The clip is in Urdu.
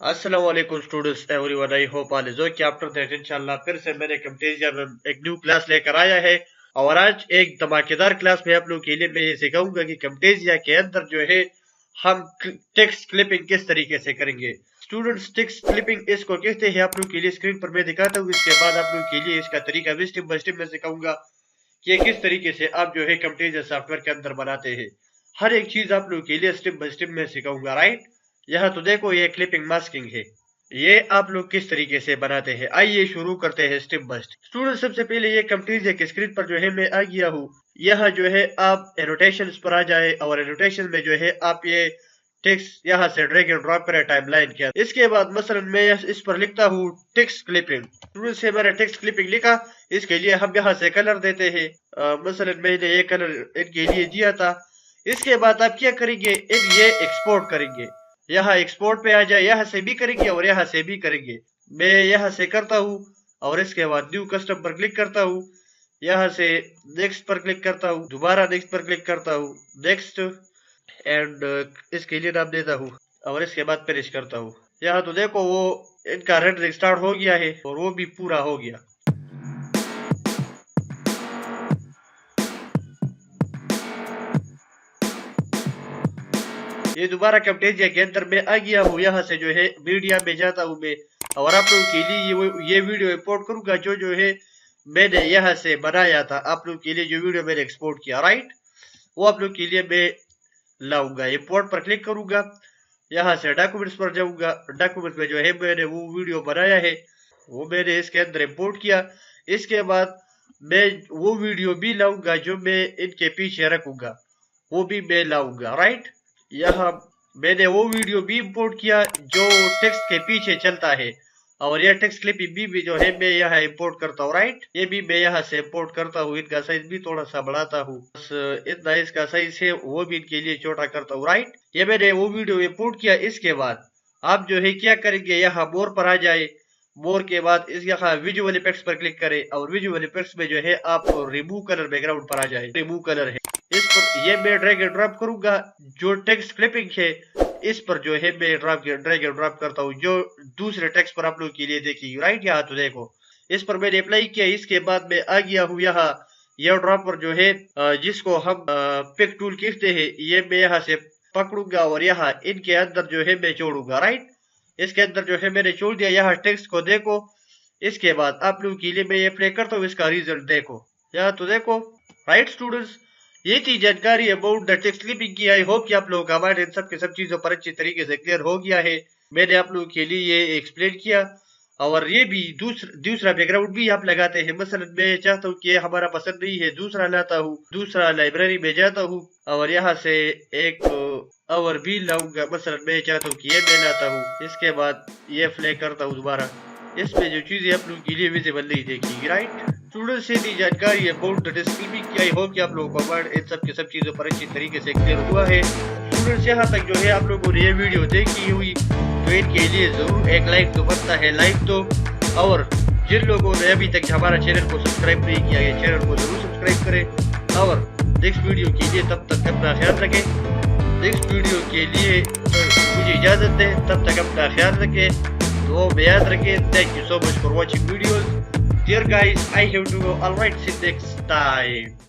السلام علیکم students everyone I hope all is okay after that انشاءاللہ پھر سے میں نے کمٹیزیا میں ایک نیو کلاس لے کر آیا ہے اور آج ایک دھماکیدار کلاس میں آپ لوگوں کے لیے میں یہ سکھاؤں گا کہ کمٹیزیا کے اندر جو ہے ہم ٹیکسٹ کلپنگ کس طریقے سے کریں گے؟ اسٹوڈنٹس ٹیکسٹ کلپنگ اس کو کہتے ہیں، آپ لوگوں کے لیے اسکرین پر میں دکھاتا ہوں۔ اس کے بعد آپ لوگوں کے لیے اس کا طریقہ بھی سٹیپ بائی سٹیپ میں سکھاؤں گا کہ کس طریقے سے آپ جو ہے کمٹیزیا سافٹ ویئر کے اندر بناتے ہیں۔ ہر ایک چیز آپ لوگوں کے لیے سٹیپ بائی سٹیپ میں سکھاؤں گا رائٹ یہاں تو دیکھو یہ کلپنگ ماسکنگ ہے۔ یہ آپ لوگ کس طریقے سے بناتے ہیں؟ آئیے شروع کرتے ہیں سٹیپ بائی سٹیپ اسٹوڈنٹ سب سے پہلے یہ کمپنیز کے اسکرین پر جو ہے میں آ گیا ہوں۔ یہاں جو ہے آپ انوٹیشن پر آ جائے اور انوٹیشن میں جو ہے آپ یہ ٹیکس یہاں سے ڈریگ اینڈ ڈراپ کرے ٹائم لائن کیا اس کے بعد مثلا میں اس پر لکھتا ہوں ٹیکس کلپنگ اسٹوڈنٹ سے میں نے ٹیکس کلپنگ لکھا۔ اس کے لیے ہم یہاں سے کلر دیتے ہیں۔ مثلا میں نے یہ کلر ان کے لیے دیا تھا۔ اس کے بعد آپ کیا کریں گے؟ یہ ایکسپورٹ کریں گے۔ یہاں ایکسپورٹ پہ آ جائے، یہاں سے بھی کریں گے اور یہاں سے بھی کریں گے۔ میں یہاں سے کرتا ہوں اور اس کے بعد نیو کسٹم پر کلک کرتا ہوں۔ یہاں سے نیکسٹ پر کلک کرتا ہوں، دوبارہ نیکسٹ پر کلک کرتا ہوں نیکسٹ اینڈ uh, اس کے لیے نام دیتا ہوں اور اس کے بعد فنش کرتا ہوں۔ یہاں تو دیکھو وہ ان کا ریڈ اسٹارٹ ہو گیا ہے اور وہ بھی پورا ہو گیا۔ یہ دوبارہ کیپٹیجیا کے اندر میں آ گیا ہوں یہاں سے جو ہے میڈیا میں جاتا ہوں میں اور آپ لوگوں کے لیے یہ ویڈیو امپورٹ کروں گا جو جو ہے میں نے یہاں سے بنایا تھا آپ لوگ کے لیے جو ویڈیو میں نے ایکسپورٹ کیا رائٹ وہ آپ لوگ کے لیے میں لاؤں گا امپورٹ پر کلک کروں گا یہاں سے ڈاکومنٹس پر جاؤں گا ڈاکومنٹس میں جو ہے میں نے وہ ویڈیو بنایا ہے وہ میں نے اس کے اندر امپورٹ کیا اس کے بعد میں وہ ویڈیو بھی لاؤں گا جو میں ان کے پیچھے رکھوں گا وہ بھی میں لاؤں گا رائٹ یہاں میں نے وہ ویڈیو بھی امپورٹ کیا جو ٹیکسٹ کے پیچھے چلتا ہے۔ اور یہ ٹیکسٹ کلپ بھی, بھی جو ہے میں یہاں امپورٹ کرتا ہوں رائٹ یہ بھی میں یہاں سے امپورٹ کرتا ہوں ان کا سائز بھی تھوڑا سا بڑھاتا ہوں۔ بس اتنا اس کا سائز ہے وہ بھی ان کے لیے چھوٹا کرتا ہوں رائٹ یہ میں نے وہ ویڈیو امپورٹ کیا اس کے بعد آپ جو ہے کیا کریں گے؟ یہاں مور پر آ جائے۔ مور کے بعد اس یہاں ویژول افیکٹس پر کلک کرے اور ویژول افیکٹس میں جو ہے آپ کو ریمو کلر بیک گراؤنڈ پر آ جائے۔ ریمو کلر ہے۔ اس پر یہ میں ڈریگ اینڈ ڈراپ کروں گا۔ جو ٹیکسٹ کلپنگ ہے، اس پر جو ہے میں ڈراپ ڈریگ اینڈ ڈراپ کرتا ہوں۔ جو دوسرے ٹیکسٹ پر آپ لوگ کے لیے دیکھیں۔ رائٹ یہاں تو دیکھو۔ اس پر میں نے اپلائی کیا۔ اس کے بعد میں آ گیا ہوں یہاں۔ یہ ڈراپ پر جو ہے جس کو ہم پک ٹول کہتے ہیں، یہ میں یہاں سے پکڑوں گا اور یہاں ان کے اندر جو ہے میں چھوڑوں گا۔ رائٹ اس کے اندر جو ہے میں نے چھوڑ دیا یہاں ٹیکسٹ کو دیکھو۔ اس کے بعد آپ لوگ کے لیے میں یہ پلے کرتا ہوں، اس کا ریزلٹ دیکھو۔ یہاں تو دیکھو رائٹ اسٹوڈنٹس یہ تھی جانکاری اباؤٹ دا ٹیکسٹ کلپنگ کی۔ آئی ہوپ کہ آپ لوگوں کا ہمارے ان سب کے سب چیزوں پر اچھی طریقے سے کلیئر ہو گیا ہے۔ میں نے آپ لوگوں کے لیے یہ ایکسپلین کیا۔ اور یہ بھی دوسرا بیک گراؤنڈ بھی آپ لگاتے ہیں۔ مثلا میں چاہتا ہوں کہ یہ ہمارا پسند نہیں ہے، دوسرا لاتا ہوں، دوسرا لائبریری میں جاتا ہوں اور یہاں سے ایک اور بھی لاؤں گا۔ مثلا میں چاہتا ہوں کہ یہ میں لاتا ہوں، اس کے بعد یہ فلے کرتا ہوں دوبارہ۔ اس میں جو چیزیں آپ لوگوں کے لیے ویزیبل نہیں دیکھی گی رائٹ اسٹوڈنٹ سے دی جانکاری اباؤٹ دا ڈسکریپنگ کی آئی کہ آپ لوگوں کو ان سب کے سب چیزوں پر اچھی طریقے سے کلیئر ہوا ہے۔ اسٹوڈنٹس یہاں تک جو ہے، آپ لوگوں نے یہ ویڈیو دیکھی ہوئی۔ تو ان ضرور ایک لائک تو بنتا ہے لائک تو اور جن لوگوں نے ابھی تک ہمارا چینل کو سبسکرائب نہیں کیا یہ چینل کو ضرور سبسکرائب کریں اور نیکسٹ ویڈیو کے لیے تب تک اپنا خیال رکھیں نیکسٹ ویڈیو کے لیے مجھے اجازت دیں تب تک اپنا خیال رکھیں تو میں یاد رکھیں thank you so much for watching videos Dear guys, I have to go. Alright, see.